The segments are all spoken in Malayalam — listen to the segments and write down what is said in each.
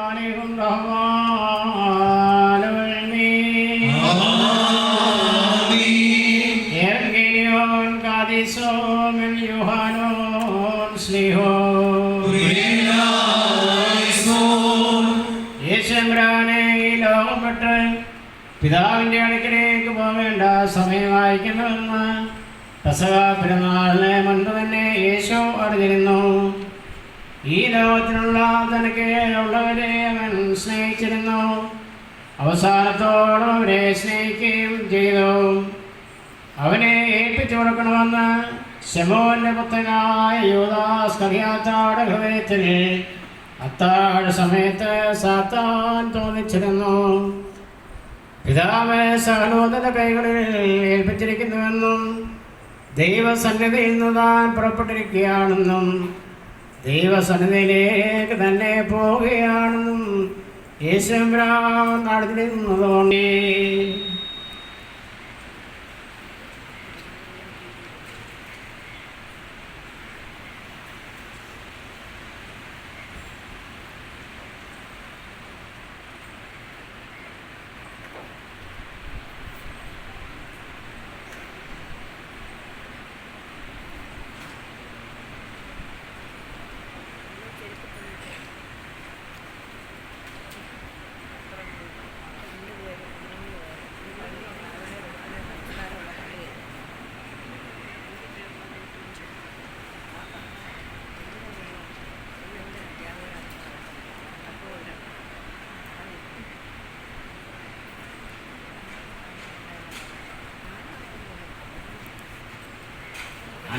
عليهم رحمن والمين Evangelion Kadiso men Johanon Sliho യേശുരാനെ ഈ ലോകപ്പെട്ട് പിതാവിന്റെ അടുക്കിലേക്ക് പോവേണ്ട സമയമായിരിക്കുന്നുവെന്ന് പെസക പെരുന്നാളിനെ മുൻപ് തന്നെ യേശു അറിഞ്ഞിരുന്നു ഈ ലോകത്തിലുള്ള തനിക്ക് ഉള്ളവരെ അവൻ സ്നേഹിച്ചിരുന്നു. അവസാനത്തോളം അവരെ സ്നേഹിക്കുകയും ചെയ്തു. അവനെ ഏൽപ്പിച്ചു കൊടുക്കണമെന്ന് ശമോന്റെ പുത്രനായ യോദാസ് കറിയാത്താടെ ഹൃദയത്തിൽ അത്താഴ സമയത്ത് സാത്താൻ തോന്നിച്ചിരുന്നു. പിതാവ് സഹലോദന കൈകളിൽ ഏൽപ്പിച്ചിരിക്കുന്നുവെന്നും ദൈവസന്നിധിയിൽ നിന്ന് താൻ പുറപ്പെട്ടിരിക്കുകയാണെന്നും ദൈവസന്നിധിയിലേക്ക് തന്നെ പോവുകയാണെന്നും യേശുരാം നടന്നിരുന്നതുകൊണ്ട്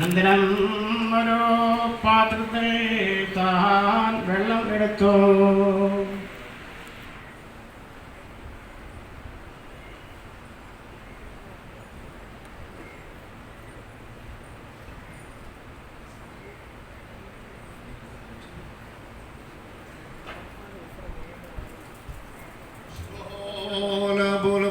അനന്തരം ഒരു പാത്രത്തിൽ താൻ വെള്ളം എടുത്തു. Hola, bola,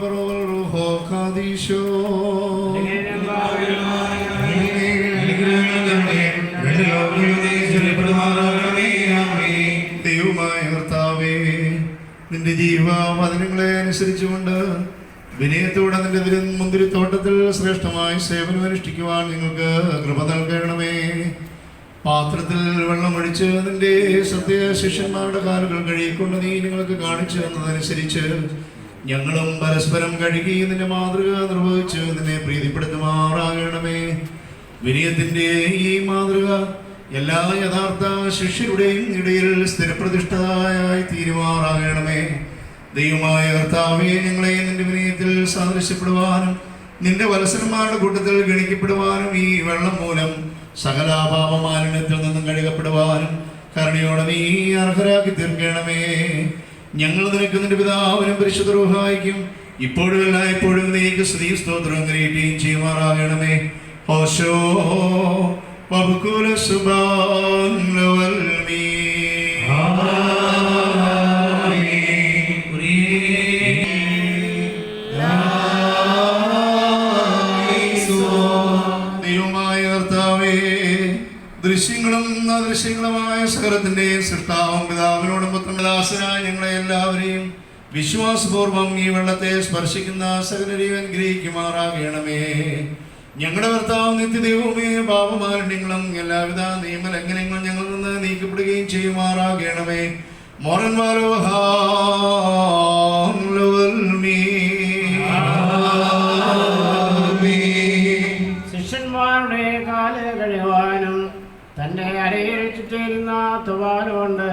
ദൈവമായ കർത്താവേ നിന്റെ ജീവവചനങ്ങളെ അനുസരിച്ചുകൊണ്ട് വിനയത്തോടെ നിന്റെ വിരു മുന്തിരിത്തോട്ടത്തിൽ ശ്രേഷ്ഠമായ സേവനം അനുഷ്ഠിക്കുവാൻ നിങ്ങൾക്ക് കൃപ നൽകണമേ. പാത്രത്തിൽ വെള്ളമൊഴിച്ച് നിന്റെ സത്യ ശിഷ്യന്മാരുടെ കാലുകൾ കഴുകിക്കൊണ്ട് നീ നിങ്ങൾക്ക് കാണിച്ചു തന്നതനുസരിച്ച് ഞങ്ങളും പരസ്പരം കഴുകി നിന്റെ മാതൃക നിർവഹിച്ച് നിന്നെ പ്രീതിപ്പെടുത്തുമാറാകണമേ. വിനയത്തിന്റെ ഈ മാതൃക എല്ലാ യഥാർത്ഥ ശിഷ്യരുടെയും ഇടയിൽ സ്ഥിരപ്രതിഷ്ഠയായി തീരുമാറാകണമേ. ദൈവമായ കർത്താവെ ഞങ്ങളെ നിന്റെ വിനയത്തിൽ സാദൃശ്യപ്പെടുവാനും നിന്റെ വത്സരന്മാരുടെ കൂട്ടത്തിൽ ഗണിക്കപ്പെടുവാനും ഈ വെള്ളം മൂലം സകല മാലിന്യത്തിൽ നിന്നും കഴുകപ്പെടുവാനും കരുണയോടെ നീ അർഹരാക്കി തീർക്കണമേ. ഞങ്ങൾ നിനക്ക് നിന്റെ പിതാവിനും പരിശുദ്ധ റൂഹായിക്കും ഇപ്പോഴും എല്ലായ്പ്പോഴും നീക്ക് സ്ത്രീ സ്തോത്രം ഗ്രഹിക്കുകയും ചെയ്യുമാറാകണമേ ഓശോ വബുകുല സുബാൻ ലവൽമീ ദൈവമായ കർത്താവേ ദൃശ്യങ്ങളും അദൃശ്യങ്ങളുമായ സകലത്തിന്റെ സൃഷ്ടാവും പിതാവിനോടും പുത്രദാസനായ ഞങ്ങളെ എല്ലാവരെയും വിശ്വാസപൂർവം ഈ വെള്ളത്തെ സ്പർശിക്കുന്ന സകലരെയും അനുഗ്രഹിക്കുമാറാകണമേ. ഞങ്ങളുടെ ഭർത്താവ് നിത്യദൈവമേ പാപമാരണ്യങ്ങളും എല്ലാവിധ നിയമലംഘനങ്ങളും ഞങ്ങളിൽ നിന്ന് നീക്കപ്പെടുകയും ചെയ്യുമാറാകണമേ. ശിഷ്യന്മാരുടെ കാൽ കഴിവാനും തന്റെ അരയിൽ ചുറ്റിരുന്ന തുവാലുകൊണ്ട്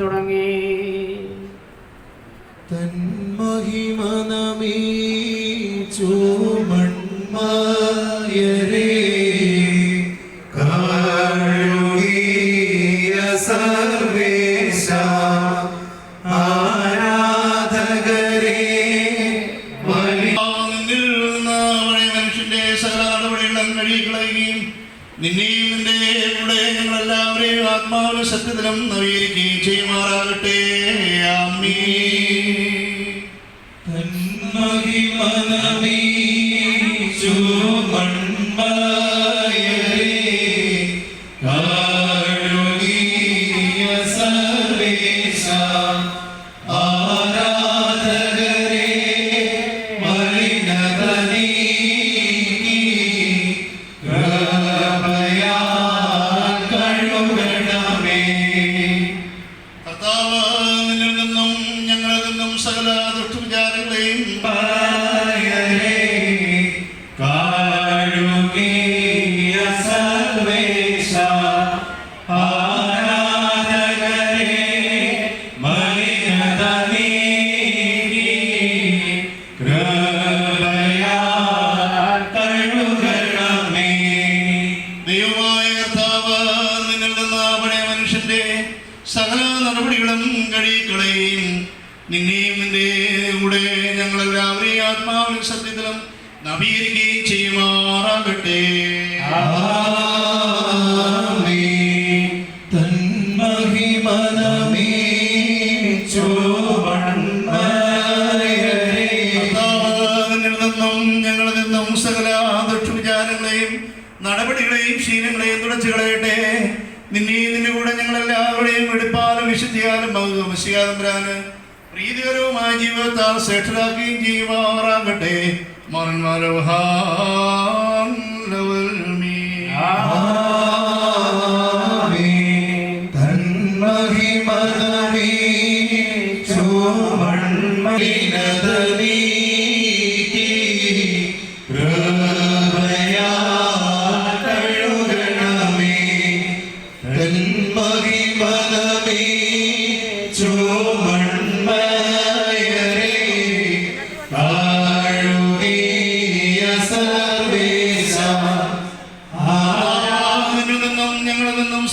തുടങ്ങി. നിന്നെയും നിന്റെ കൂടെ ഞങ്ങളെല്ലാവരെയും ആത്മാവിലും സത്യത്തിലും നവീകരിക്കുകയും ചെയ്യുമാറാകട്ടെ. ആമീ തന്മഹിമനമീച്ചു മൺമയരേ നടപടികളും കഴിക്കളയും നിന്നെയും നിന്റെ കൂടെ ഞങ്ങളെല്ലാവരെയും ആത്മാവിലും സത്യത്തിലും നവീകരിക്കുകയും ചെയ്യുമാറാകട്ടെ. ഞങ്ങളിൽ നിന്നും സകല ദുഷ്ടവിചാരങ്ങളെയും നടപടികളെയും ശീലങ്ങളെയും തുടച്ചു കളയട്ടെ. നിന്നെയും നിന്റെ കൂടെ ഞങ്ങളെല്ലാവരുടെയും എടുപ്പാലും വിശുദ്ധിയാലും മസിയാതമ്പരാന് പ്രീതികരവുമായ ജീവിതത്താൽ ശ്രേഷ്ഠരാക്കുകയും ചെയ്യുമാറാകട്ടെ. മറന്മാരോ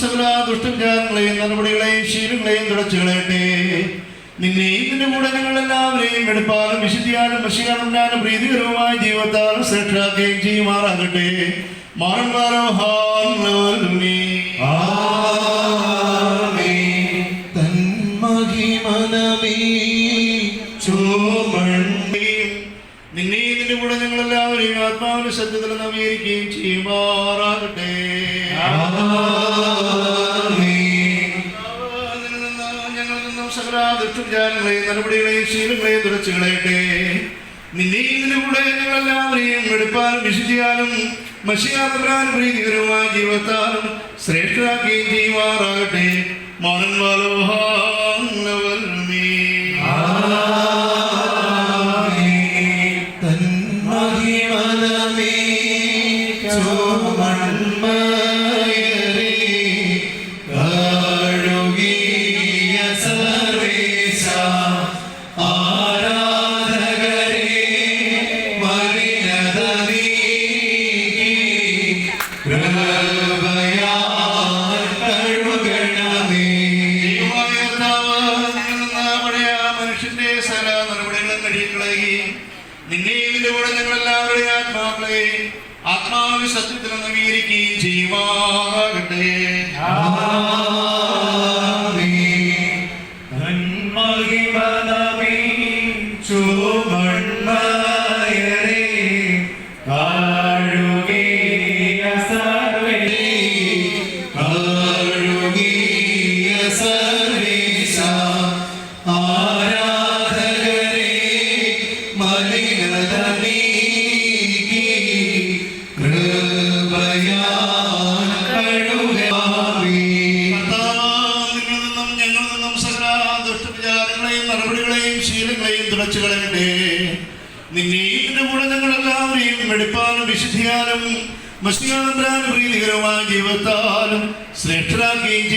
സകല ദുഷ്ടവിചാരങ്ങളെയും നടപടികളെയും ശീലങ്ങളെയും തുടച്ചു കളയട്ടെ നിന്നെയും നിന്റെ കൂടെ ഞങ്ങൾ എല്ലാവരെയും എടുപ്പാലും വിശുദ്ധിയാലും വശീകരണാലും പ്രീതികരവുമായ ജീവിതത്താലും ശ്രേഷ്ഠാക്കുകയും ചെയ്യുമാറാകട്ടെ. മാറന്മാരോ ആമേൻ. തൻ മഹിമനമേ ചുവന്മ- നിന്നെയും നിന്റെ കൂടെ ഞങ്ങൾ എല്ലാവരെയും ആത്മാവിന്റെ സത്യത്തിൽ നവീകരിക്കുകയും ചെയ്യുമാറാകട്ടെ. സകല ദുഷ്ടവിചാരങ്ങളെയും നടപടികളെയും ശീലങ്ങളെയും തുടച്ചു കളയട്ടെ നിന്നെയും ഞങ്ങളെല്ലാവരെയും എടുപ്പാലും വിശുചിയാലും മഷിയാതമ്പരാനും പ്രീതികരവുമായ ജീവിതത്താലും ശ്രേഷ്ഠരാക്കുകയും ചെയ്യുമാറാകട്ടെ മൗനൻ.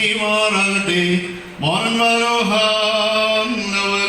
Morning, morning, morning, morning,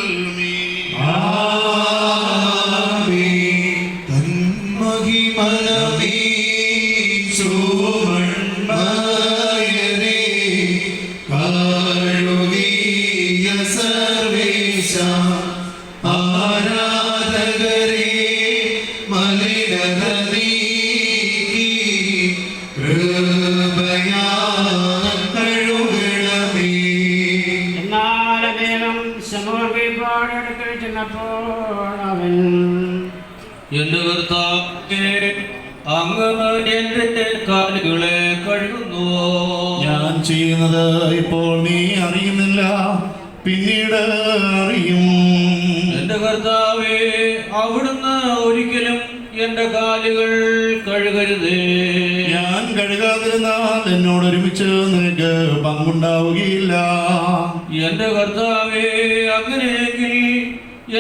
ചെന്നപ്പോൾ അവൻ എന്റെ കർത്താവേ അങ്ങ് എന്റെ കാലുകളെ കഴുകുന്നു. ഞാൻ ചെയ്യുന്നത് ഇപ്പോൾ നീ അറിയുന്നില്ല പിന്നീട് അറിയും. എന്റെ കർത്താവേ അവിടുന്ന് ഒരിക്കലും എന്റെ കാലുകൾ കഴുകരുതേ. ഞാൻ കഴുകാതിരുന്നാൽ എന്നോട് ഒരുമിച്ച് നിനക്ക് പങ്കുണ്ടാവുകയില്ല. എന്റെ കർത്താവേ അങ്ങനെയെങ്കിൽ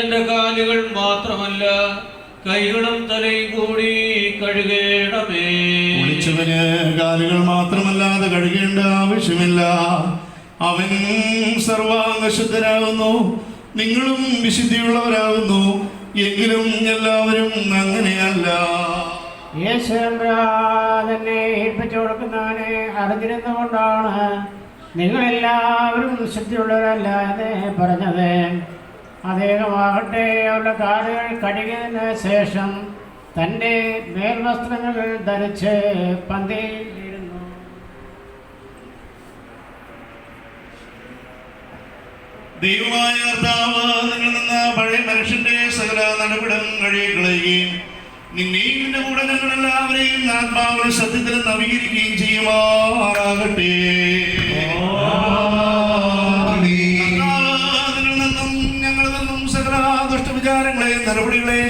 എന്റെ കാലുകൾ മാത്രമല്ല കൈകളും തലയും കൂടി കഴുകേണമേ. കുളിച്ചവന് കാലുകൾ മാത്രമല്ലാതെ കഴുകേണ്ട ആവശ്യമില്ല. അവൻ സർവാംഗശുദ്ധരാകുന്നു നിങ്ങളും വിശുദ്ധിയുള്ളവരാകുന്നു എങ്കിലും എല്ലാവരും അങ്ങനെയല്ല. തന്നെ ഏൽപ്പിച്ചു കൊടുക്കുന്നവനെ അറിഞ്ഞിരുന്നുകൊണ്ടാണ് നിങ്ങളെല്ലാവരും ശുദ്ധിയുള്ളവരല്ല എന്ന് പറഞ്ഞത്. അദ്ദേഹമാകട്ടെ അവരുടെ കാലുകൾ കഴുകിയതിന് ശേഷം തന്റെ മേൽവസ്ത്രങ്ങൾ ധരിച്ച് പന്തിയിൽ ഇരുന്നു ദൈവമായ കർത്താവ് നിങ്ങളിൽ നിന്ന് പഴയ മനുഷ്യന്റെ സകല നടപടം കഴിയുകയും നിന്നെയും നിന്റെ കൂടെ ഞങ്ങളെല്ലാവരെയും ആത്മാവിനെ സത്യത്തിൽ നവീകരിക്കുകയും ചെയ്യുമാറാകട്ടെ.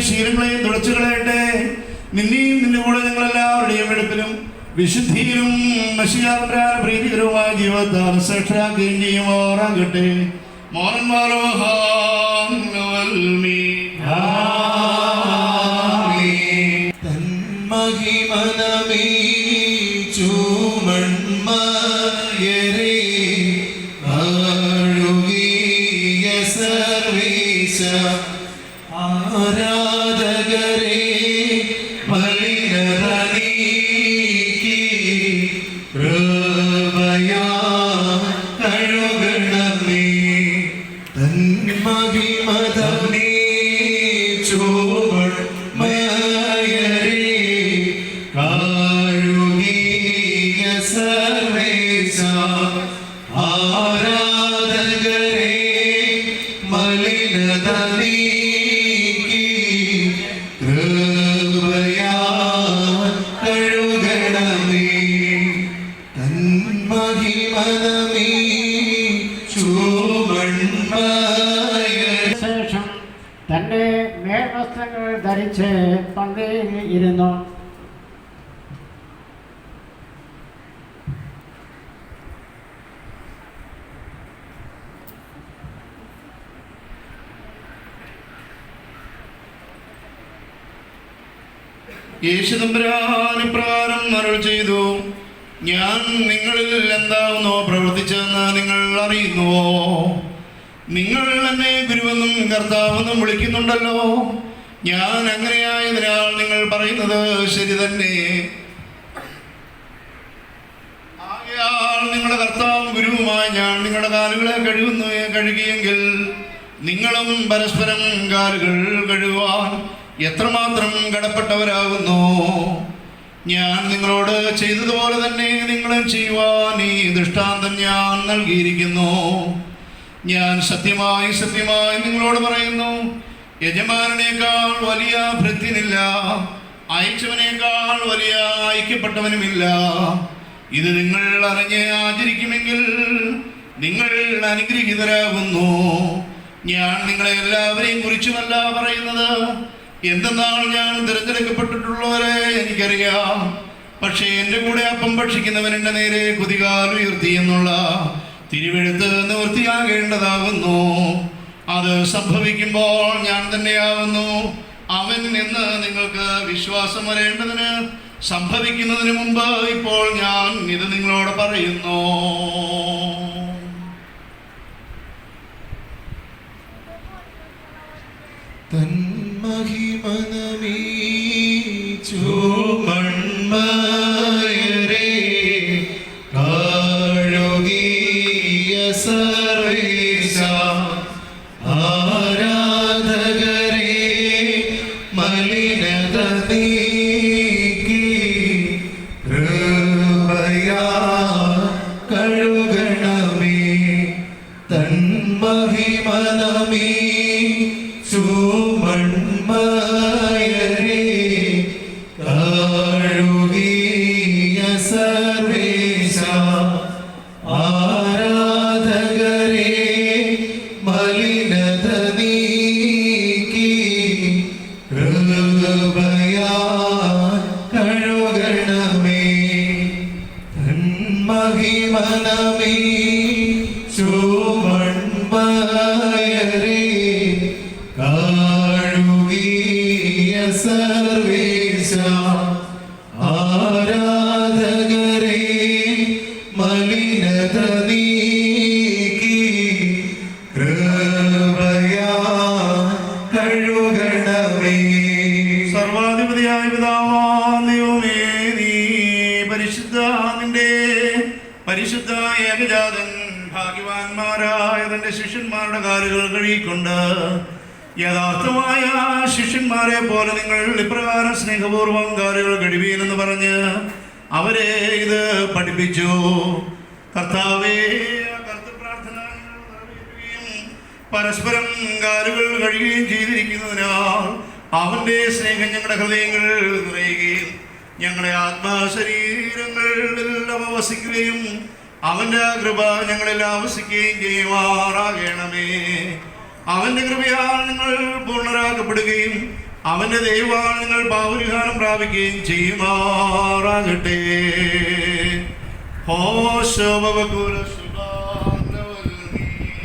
ശീലങ്ങളെയും തുടച്ചു കളയട്ടെ നിന്നെയും നിന്റെ കൂടെ ഞങ്ങളെല്ലാവരുടെയും എടുപ്പിലും വിശുദ്ധിയിലും പ്രീതികരവുമായ ജീവിതത്താൽ ശ്രേഷ്ഠരാക്കുകയും ചെയ്യുമാറാകട്ടെ. മോഹൻമാരോ യേശുദമ്പരാൻ ഇപ്രകാരം അരുൾ ചെയ്തു. ഞാൻ നിങ്ങളിൽ എന്താവുന്നോ പ്രവർത്തിച്ചെന്ന് നിങ്ങൾ അറിയുന്നുവോ? നിങ്ങൾ എന്നെ ഗുരുവെന്നും കർത്താവെന്നും വിളിക്കുന്നുണ്ടല്ലോ. ഞാൻ അങ്ങനെയായതിനാൽ നിങ്ങൾ പറയുന്നത് ശരി തന്നെ. ആകയാൽ നിങ്ങളുടെ കർത്താവും ഗുരുവുമായി ഞാൻ നിങ്ങളുടെ കാലുകളെ കഴിവുന്നു കഴുകിയെങ്കിൽ നിങ്ങളും പരസ്പരം കാലുകൾ കഴുകുവാൻ എത്രമാത്രം കടപ്പെട്ടവരാകുന്നു? ഞാൻ നിങ്ങളോട് ചെയ്തതുപോലെ തന്നെ നിങ്ങളും ചെയ്യുവാൻ ഈ ദൃഷ്ടാന്തം ഞാൻ നൽകിയിരിക്കുന്നു. ഞാൻ സത്യമായി സത്യമായി നിങ്ങളോട് പറയുന്നു യജമാനേക്കാൾ വലിയ ഭൃത്യനില്ല അയച്ചവനേക്കാൾ വലിയ ഐക്യപ്പെട്ടവനുമില്ല. ഇത് നിങ്ങൾ അറിഞ്ഞ് ആചരിക്കുമെങ്കിൽ നിങ്ങൾ അനുഗ്രഹീതരാകുന്നു. ഞാൻ നിങ്ങളെ എല്ലാവരെയും കുറിച്ചുമല്ല പറയുന്നത്. എന്തെന്നാൽ ഞാൻ തിരഞ്ഞെടുക്കപ്പെട്ടിട്ടുള്ളവരെ എനിക്കറിയാം. പക്ഷേ എന്റെ കൂടെ അപ്പം ഭക്ഷിക്കുന്നവൻ എന്റെ നേരെ കുതികാൽ ഉയർത്തി എന്നുള്ള തിരുവെഴുത്ത് നിവൃത്തിയാകേണ്ടതാകുന്നു. അത് സംഭവിക്കുമ്പോൾ ഞാൻ തന്നെയാവുന്നു. അവൻ എന്ന് നിങ്ങൾക്ക് വിശ്വാസം വരേണ്ടതിന് സംഭവിക്കുന്നതിന് മുമ്പ് ഇപ്പോൾ ഞാൻ ഇത് നിങ്ങളോട് പറയുന്നു. મન મી જો സർവാധിപതിയായ പിതാവാദ്യവുമേ നീ പരിശുദ്ധ ഏകജാതൻ ഭാഗ്യവാന്മാരായ തന്റെ ശിഷ്യന്മാരുടെ കാലുകൾ കഴുകിക്കൊണ്ട് യഥാർത്ഥമായ ശിഷ്യന്മാരെ പോലെ നിങ്ങൾ ഇപ്രകാരം സ്നേഹപൂർവം കാലുകൾ കഴിവീനെന്ന് പറഞ്ഞ് അവരെ ഇത് പഠിപ്പിച്ചു. കർത്താവേ പരസ്പരം കാലുകൾ കഴുകുകയും ചെയ്തിരിക്കുന്നതിനാൽ അവന്റെ സ്നേഹം ഞങ്ങളുടെ ഹൃദയങ്ങൾ നിറയുകയും ഞങ്ങളുടെ ശരീരങ്ങളെല്ലാം അവസിക്കുകയും അവന്റെ കൃപ ഞങ്ങളെല്ലാം വസിക്കുകയും ചെയ്യുമാറാകണമേ. അവന്റെ കൃപയാൽ നിങ്ങൾ പൂർണരാക്കപ്പെടുകയും അവന്റെ ദൈവാൽ നിങ്ങൾ ഭാവരിഹാരം പ്രാപിക്കുകയും ചെയ്യുമാറാകട്ടെ. ഹോ ശോഭവകുല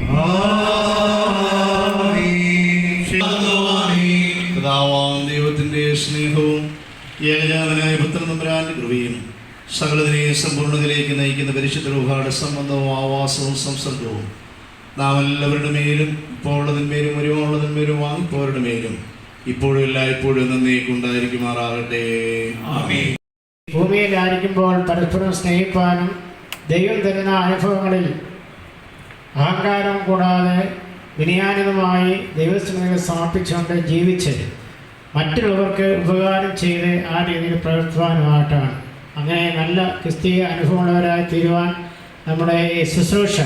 പിതാവാം സ്നേഹവും ഏകജാതനായ പുത്രൻ നമ്പരാൻ കൃപയും സകലതിനെയും സമ്പൂർണതയിലേക്ക് നയിക്കുന്ന പരിശുദ്ധ രൂപയുടെ സംബന്ധവും ആവാസവും സംസർഗവും നാം എല്ലാവരുടെ മേലും ഇപ്പോൾ ഉള്ളതിന്മേലും ഒരുമുള്ളതിന്മേലും വാങ്ങിപ്പോരുടെ മേലും ഇപ്പോഴും എല്ലായ്പ്പോഴും നന്ദിക്കുണ്ടായിരിക്കുമാറാകട്ടെ ഭൂമിയിലായിരിക്കുമ്പോൾ പരസ്പരം സ്നേഹിപ്പാനും ദൈവം തരുന്ന അനുഭവങ്ങളിൽ അഹങ്കാരം കൂടാതെ വിനയാനിതമായി ദൈവസ്ഥിതികൾ സമർപ്പിച്ചുകൊണ്ട് ജീവിച്ച് മറ്റുള്ളവർക്ക് ഉപകാരം ചെയ്ത് ആ രീതിയിൽ പ്രവർത്തിക്കുവാനുമായിട്ടാണ്. അങ്ങനെ നല്ല ക്രിസ്തീയ അനുഭവമുള്ളവരായി തീരുവാൻ നമ്മുടെ ഈ ശുശ്രൂഷ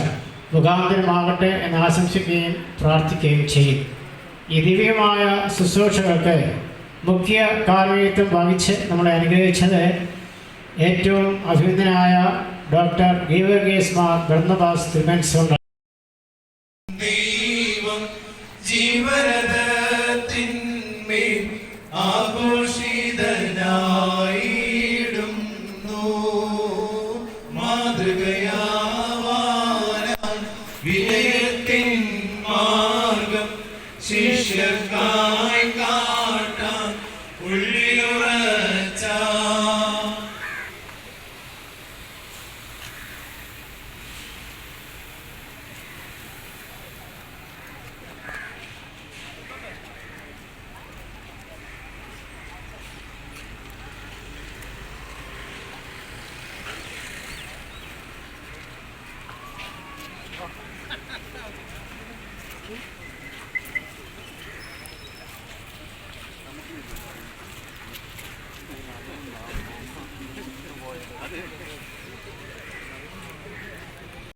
മുഖാന്തരമാകട്ടെ എന്ന് ആശംസിക്കുകയും പ്രാർത്ഥിക്കുകയും ചെയ്യും. ഈ ദിവ്യമായ ശുശ്രൂഷകൾക്ക് മുഖ്യ കാർമ്മികത്വം വഹിച്ച് നമ്മളെ അനുഗ്രഹിച്ചത് ഏറ്റവും അഭിനന്ദനായ ഡോക്ടർ ഗീവർഗീസ് മാർ ബ്രഹ്മദാസ് തിരുമൻസുണ്ട്